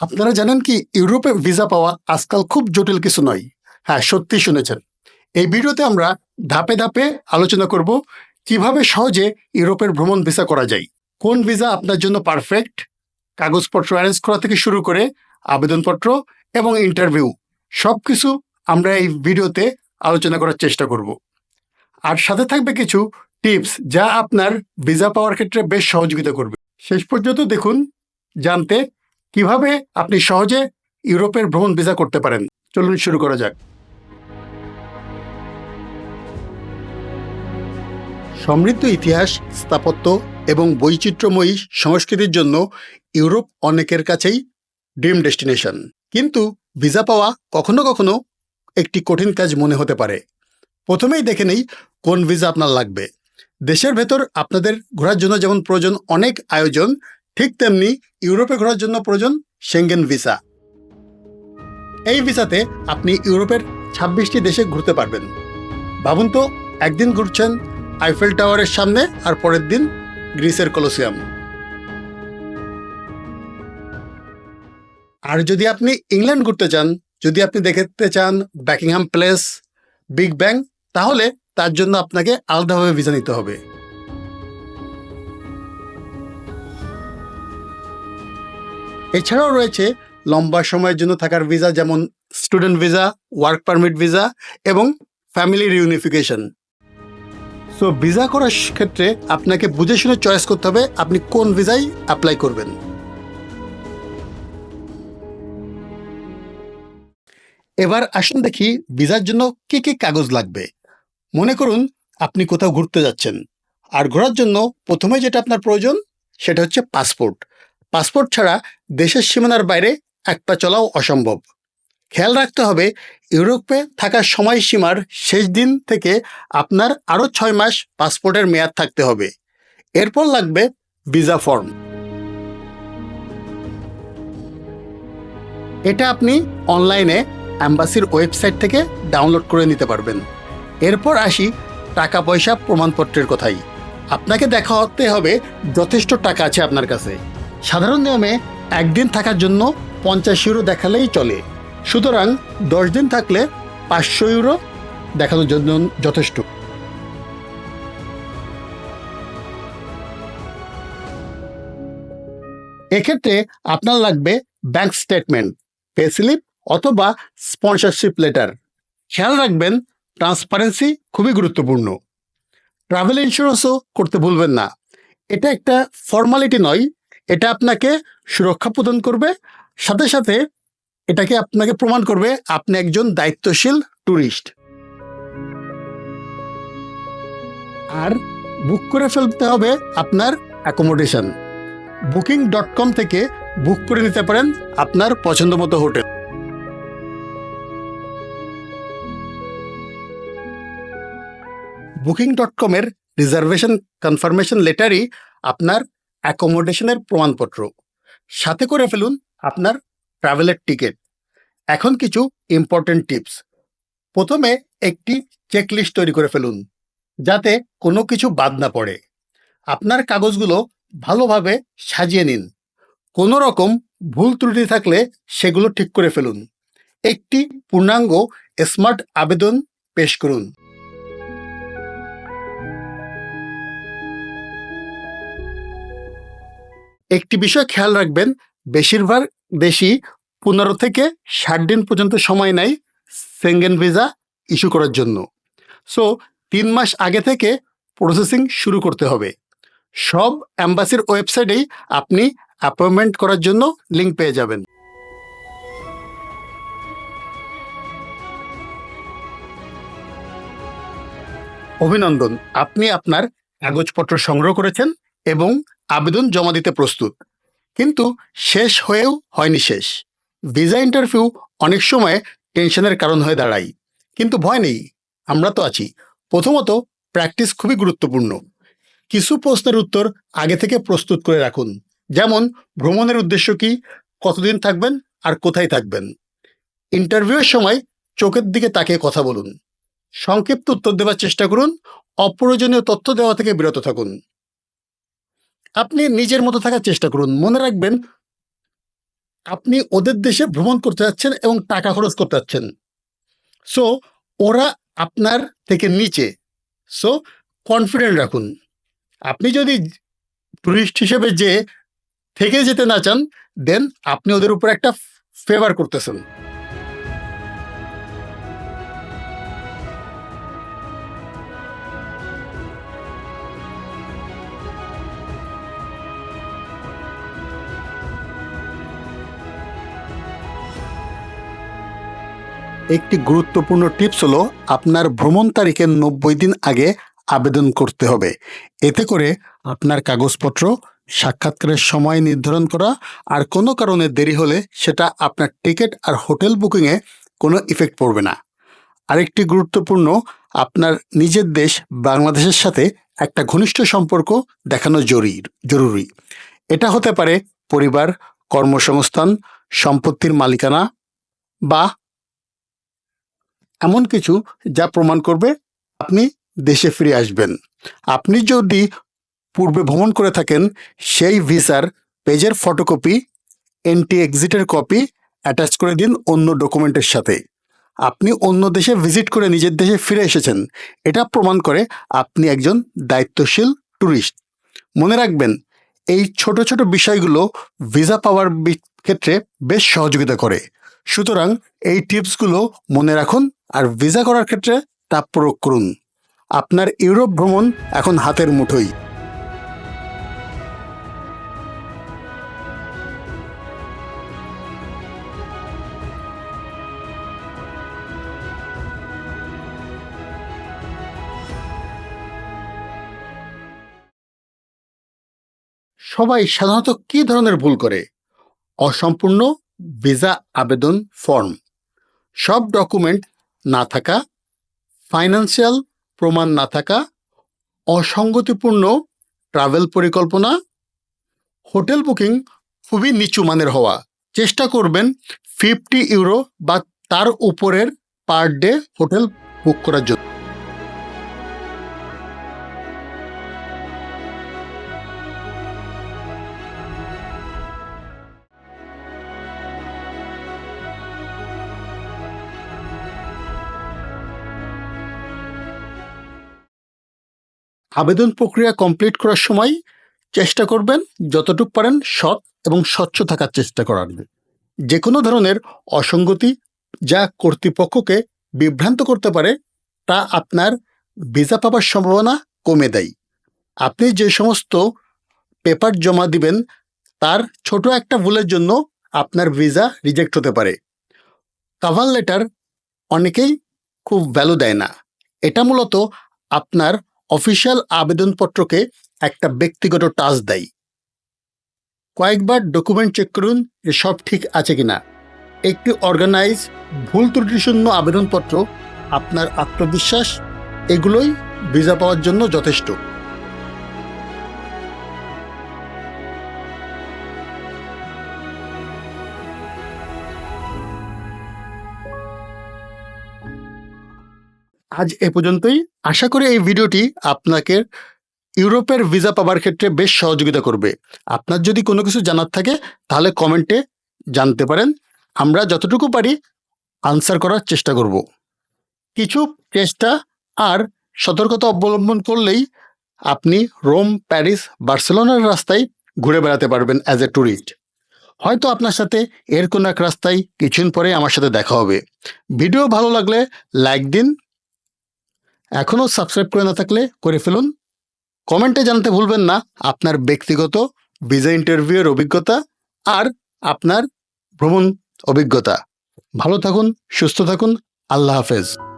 আপনারা জানেন কি, ইউরোপে ভিসা পাওয়া আজকাল খুব জটিল কিছু নয়। হ্যাঁ সত্যি শুনেছেন। এই ভিডিওতে আমরা ধাপে ধাপে আলোচনা করব কীভাবে সহজে ইউরোপের ভ্রমণ ভিসা করা যায়। কোন ভিসা আপনার জন্য পারফেক্ট? কাগজপত্র অ্যারেঞ্জ করা থেকে শুরু করে আবেদনপত্র এবং ইন্টারভিউ সব কিছু আমরা এই ভিডিওতে আলোচনা করার চেষ্টা করব। আর সাথে থাকবে কিছু টিপস যা আপনার ভিসা পাওয়ার ক্ষেত্রে বেশ সহযোগিতা করবে। শেষ পর্যন্ত দেখুন, জানতে কীভাবে আপনি সহজে ইউরোপের ভ্রমণ ভিসা করতে পারেন? চলুন শুরু করা যাক। সমৃদ্ধ ইতিহাস, স্থাপত্য এবং বৈচিত্র্যময়ী সংস্কৃতির জন্য ইউরোপ অনেকের কাছেই ড্রিম ডেস্টিনেশন। কিন্তু ভিসা পাওয়া কখনো কখনো একটি কঠিন কাজ মনে হতে পারে। প্রথমেই দেখে নেই কোন ভিসা আপনার লাগবে। দেশের ভেতর আপনাদের ঘোরার জন্য যেমন প্রয়োজন অনেক আয়োজন ঠিক তেমনি ইউরোপে ঘোরার জন্য প্রয়োজন সেঙ্গেন ভিসা এই ভিসাতে আপনি ইউরোপের ছাব্বিশটি দেশে ঘুরতে পারবেন। ভাবুন তো, একদিন ঘুরছেন আইফেল টাওয়ারের সামনে আর পরের দিন গ্রিসের কলোসিয়াম আর যদি আপনি ইংল্যান্ড ঘুরতে চান, যদি আপনি দেখতে চান ব্যাকিংহাম প্লেস বিগ ব্যাং তাহলে তার জন্য আপনাকে আলাদাভাবে ভিসা নিতে হবে। এছাড়াও রয়েছে লম্বা সময়ের জন্য থাকার ভিসা যেমন student visa work permit visa এবং ফ্যামিলি রিউনিফিকেশন সো ভিসা করার ক্ষেত্রে আপনাকে বুঝে শুনে চয়েস করতে হবে আপনি কোন ভিসাই অ্যাপ্লাই করবেন। এবার আসুন দেখি ভিসার জন্য কি কি কাগজ লাগবে। মনে করুন আপনি কোথাও ঘুরতে যাচ্ছেন, আর ঘোরার জন্য প্রথমে যেটা আপনার প্রয়োজন সেটা হচ্ছে পাসপোর্ট পাসপোর্ট ছাড়া দেশের সীমানার বাইরে এক পা চলাও অসম্ভব। খেয়াল রাখতে হবে, ইউরোপে থাকার সময়সীমার শেষ দিন থেকে আপনার আরও ছয় মাস পাসপোর্টের মেয়াদ থাকতে হবে। এরপর লাগবে ভিসা ফর্ম। এটা আপনি অনলাইনে অ্যাম্বাসির ওয়েবসাইট থেকে ডাউনলোড করে নিতে পারবেন। এরপর আসি টাকা পয়সা প্রমাণপত্রের কথাই। আপনাকে দেখাতে হবে যথেষ্ট টাকা আছে আপনার কাছে। সাধারণ নিয়মে একদিন থাকার জন্য পঞ্চাশ ইউরো দেখালেই চলে। সুতরাং দশ দিন থাকলে পাঁচশো ইউরো দেখানোর জন্য যথেষ্ট। এক্ষেত্রে আপনার লাগবে ব্যাংক স্টেটমেন্ট পে স্লিপ অথবা স্পন্সরশিপ লেটার। খেয়াল রাখবেন, ট্রান্সপারেন্সি খুবই গুরুত্বপূর্ণ। ট্রাভেল ইন্স্যুরেন্সও করতে ভুলবেন না। এটা একটা ফর্মালিটি নয় এটা আপনাকে সুরক্ষা প্রদান করবে। সাথে সাথে এটাকে আপনাকে প্রমাণ করবে আপনি একজন দায়িত্বশীল ট্যুরিস্ট আর বুক করে ফেলতে হবে আপনার অ্যাকোমোডেশন বুকিং ডট কম থেকে বুক করে নিতে পারেন আপনার পছন্দ মতো হোটেল। বুকিং ডট কমের রিজার্ভেশন কনফার্মেশন লেটারই আপনার অ্যাকোমোডেশনের প্রমাণপত্র। সাথে করে ফেলুন আপনার ট্রাভেলের টিকিট। এখন কিছু ইম্পর্টেন্ট টিপস। প্রথমে একটি চেকলিস্ট তৈরি করে ফেলুন, যাতে কোনো কিছু বাদ না পড়ে। আপনার কাগজগুলো ভালোভাবে সাজিয়ে নিন। কোনো রকম ভুল ত্রুটি থাকলে সেগুলো ঠিক করে ফেলুন। একটি পূর্ণাঙ্গ স্মার্ট আবেদন পেশ করুন। একটি বিষয় খেয়াল রাখবেন, বেশিরভাগ দেশই পনেরো থেকে ষাট দিন পর্যন্ত সময় নেয় সেঙ্গেন ভিসা ইস্যু করার জন্য। সো তিন মাস আগে থেকে প্রসেসিং শুরু করতে হবে। সব অ্যাম্বাসির ওয়েবসাইটেই আপনি অ্যাপয়েন্টমেন্ট করার জন্য লিঙ্ক পেয়ে যাবেন। অভিনন্দন, আপনি আপনার কাগজপত্র সংগ্রহ করেছেন এবং আবেদন জমা দিতে প্রস্তুত। কিন্তু শেষ হয়েও হয়নি শেষ। ভিসা ইন্টারভিউ অনেক সময় টেনশনের কারণ হয়ে দাঁড়ায়। কিন্তু ভয় নেই, আমরা তো আছি। প্রথমত, প্র্যাকটিস খুবই গুরুত্বপূর্ণ। কিছু প্রশ্নের উত্তর আগে থেকে প্রস্তুত করে রাখুন। যেমন, ভ্রমণের উদ্দেশ্য কি, কতদিন থাকবেন আর কোথায় থাকবেন? ইন্টারভিউয়ের সময় চোখের দিকে তাকিয়ে কথা বলুন। সংক্ষিপ্ত উত্তর দেওয়ার চেষ্টা করুন। অপ্রয়োজনীয় তথ্য দেওয়া থেকে বিরত থাকুন। আপনি নিজের মতো থাকার চেষ্টা করুন। মনে রাখবেন, আপনি ওদের দেশে ভ্রমণ করতে যাচ্ছেন এবং টাকা খরচ করতে যাচ্ছেন। সো ওরা আপনার থেকে নিচে। সো কনফিডেন্ট রাখুন। আপনি যদি টুরিস্ট হিসেবে যে থেকে যেতে না চান দেন আপনি ওদের উপর একটা ফেভার করতেছেন। একটি গুরুত্বপূর্ণ টিপস হলো আপনার ভ্রমণ তারিখের নব্বই দিন আগে আবেদন করতে হবে। এতে করে আপনার কাগজপত্র, সাক্ষাৎকারের সময় নির্ধারণ করা আর কোনো কারণে দেরি হলে সেটা আপনার টিকিট আর হোটেল বুকিংয়ে কোনো ইফেক্ট পড়বে না। আরেকটি গুরুত্বপূর্ণ, আপনার নিজের দেশ বাংলাদেশের সাথে একটা ঘনিষ্ঠ সম্পর্ক দেখানো জরুরি জরুরি। এটা হতে পারে পরিবার, কর্মসংস্থান, সম্পত্তির মালিকানা বা এমন কিছু যা প্রমাণ করবে আপনি দেশে ফিরে আসবেন। আপনি যদি পূর্বে ভ্রমণ করে থাকেন, সেই ভিসার পেজের ফটোকপি এন্টি এক্সিটের কপি অ্যাটাচ করে দিন অন্য ডকুমেন্টের সাথে। আপনি অন্য দেশে ভিজিট করে নিজের দেশে ফিরে এসেছেন। এটা প্রমাণ করে আপনি একজন দায়িত্বশীল ট্যুরিস্ট মনে রাখবেন, এই ছোট ছোট বিষয়গুলো ভিসা পাওয়ার ক্ষেত্রে বেশ সহযোগিতা করে। সুতরাং এই টিপসগুলো মনে রাখুন আর ভিসা করার ক্ষেত্রে তা প্রয়োগ করুন। আপনার ইউরোপ ভ্রমণ এখন হাতের মুঠোই সবাই সাধারণত কী ধরনের ভুল করে? অসম্পূর্ণ ভিসা আবেদন ফর্ম। সব ডকুমেন্ট না থাকা, ফাইন্যান্সিয়াল প্রমাণ না থাকা, অসঙ্গতিপূর্ণ ট্রাভেল পরিকল্পনা, হোটেল বুকিং খুবই নিচু মানের হওয়া। চেষ্টা করবেন ফিফটি ইউরো বা তার উপরের পার ডে হোটেল বুক করার জন্য। আবেদন প্রক্রিয়া কমপ্লিট করার সময় চেষ্টা করবেন যতটুকু পারেন সৎ এবং স্বচ্ছ থাকার চেষ্টা করার। যে কোনো ধরনের অসঙ্গতি যা কর্তৃপক্ষকে বিভ্রান্ত করতে পারে, তা আপনার ভিসা পাবার সম্ভাবনা কমে দেয়। আপনি যে সমস্ত পেপার জমা দিবেন, তার ছোট একটা ভুলের জন্য আপনার ভিসা রিজেক্ট হতে পারে। কাভার লেটার অনেকেই খুব ভ্যালু দেয় না। এটা মূলত আপনার অফিসিয়াল আবেদনপত্রকে একটা ব্যক্তিগত টাচ দেয়। কয়েকবার ডকুমেন্ট চেক করুন যে সব ঠিক আছে কিনা। একটি অর্গানাইজ ভুল ত্রুটিশূন্য আবেদনপত্র, আপনার আত্মবিশ্বাস, এগুলোই ভিসা পাওয়ার জন্য যথেষ্ট। আজ এ পর্যন্তই। আশা করি এই ভিডিওটি আপনাকে ইউরোপের ভিসা পাবার ক্ষেত্রে বেশ সহযোগিতা করবে। আপনার যদি কোনো কিছু জানার থাকে, তাহলে কমেন্টে জানতে পারেন। আমরা যতটুকু পারি আনসার করার চেষ্টা করব। কিছু চেষ্টা আর সতর্কতা অবলম্বন করলেই আপনি রোম, প্যারিস, বার্সেলোনার রাস্তায় ঘুরে বেড়াতে পারবেন অ্যাজ এ ট্যুরিস্ট হয়তো আপনার সাথে এর কোনো এক রাস্তায় কিছুদিন পরে আমার সাথে দেখা হবে। ভিডিও ভালো লাগলে লাইক দিন এখনও সাবস্ক্রাইব করে না থাকলে করে ফেলুন। কমেন্টে জানাতে ভুলবেন না, আপনার ব্যক্তিগত ভিসা ইন্টারভিউয়ের অভিজ্ঞতা আর আপনার ভ্রমণ অভিজ্ঞতা। ভালো থাকুন, সুস্থ থাকুন, আল্লাহ হাফেজ।